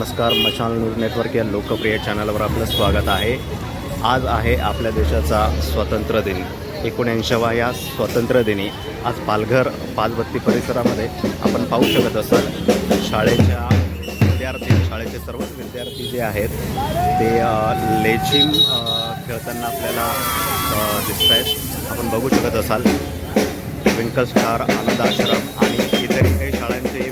नमस्कार मशाल news network या लोकप्रिय चॅनलवर आपलं स्वागत आहे. आज आहे आपल्या देशाचा स्वातंत्र्य दिन. एकोणऐंशीवा या स्वातंत्र्य दिनी आज पालघर पालबत्ती परिसरामध्ये आपण पाहू शकत असाल शाळेच्या विद्यार्थी शाळेचे सर्वच विद्यार्थी जे आहेत ते लेझिम खेळताना आपल्याला दिसत आहेत आपण बघू शकत असाल ट्विंकल स्टार आनंद आश्रम आणि इतरही काही शाळांचे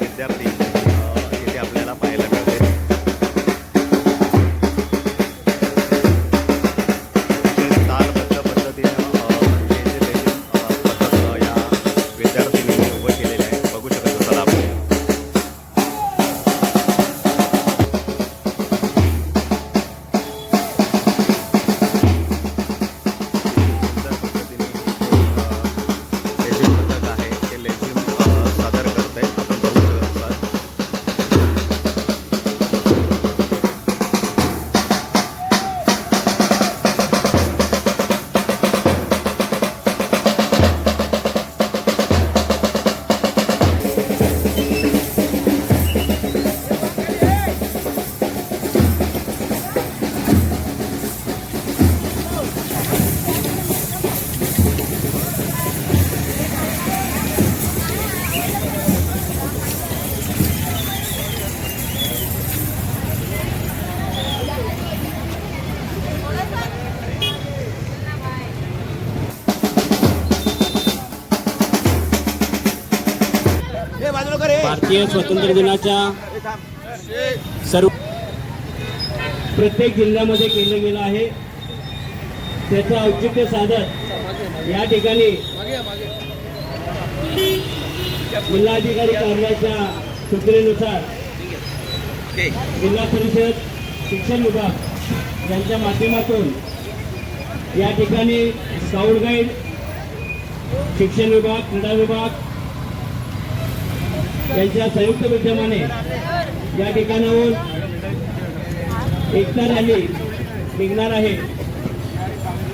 भारतीय स्वातंत्र्य दिनाच्या सर्व प्रत्येक जिल्ह्यामध्ये केलं गेलं आहे. त्याचं औचित्य साधत या ठिकाणी जिल्हाधिकारी कार्यालयाच्या सूचनेनुसार जिल्हा परिषद शिक्षण विभाग यांच्या माध्यमातून या ठिकाणी स्काउट गाईड शिक्षण विभाग क्रीडा विभाग यांच्या संयुक्त विद्यमाने या ठिकाणाहून एकता रॅली निघणार आहे.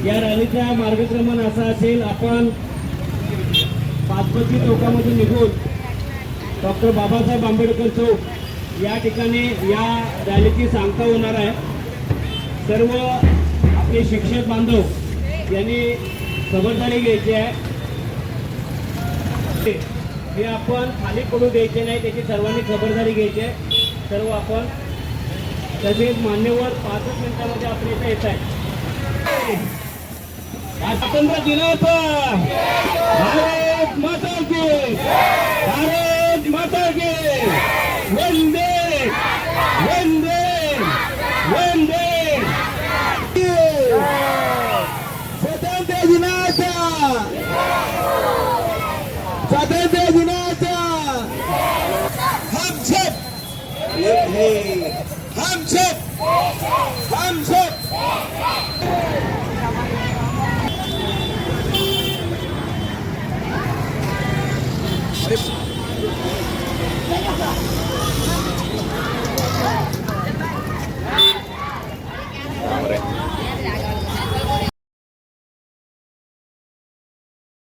या रॅलीचा मार्गक्रमण असा असेल आपण पाचपती चौकामधून निघून डॉक्टर बाबासाहेब आंबेडकर चौक या ठिकाणी या रॅलीची सांगता होणार आहे. सर्व आपले शिक्षक बांधव यांनी खबरदारी घ्यायची आहे. हे आपण खाली पडू द्यायचे नाही त्याची सर्वांनी खबरदारी घ्यायची आहे. सर्व आपण तसेच मान्यवर पाचच मिनिटामध्ये आपण इथं येत आहे. आज स्वातंत्र्य होतं हम सब हम सब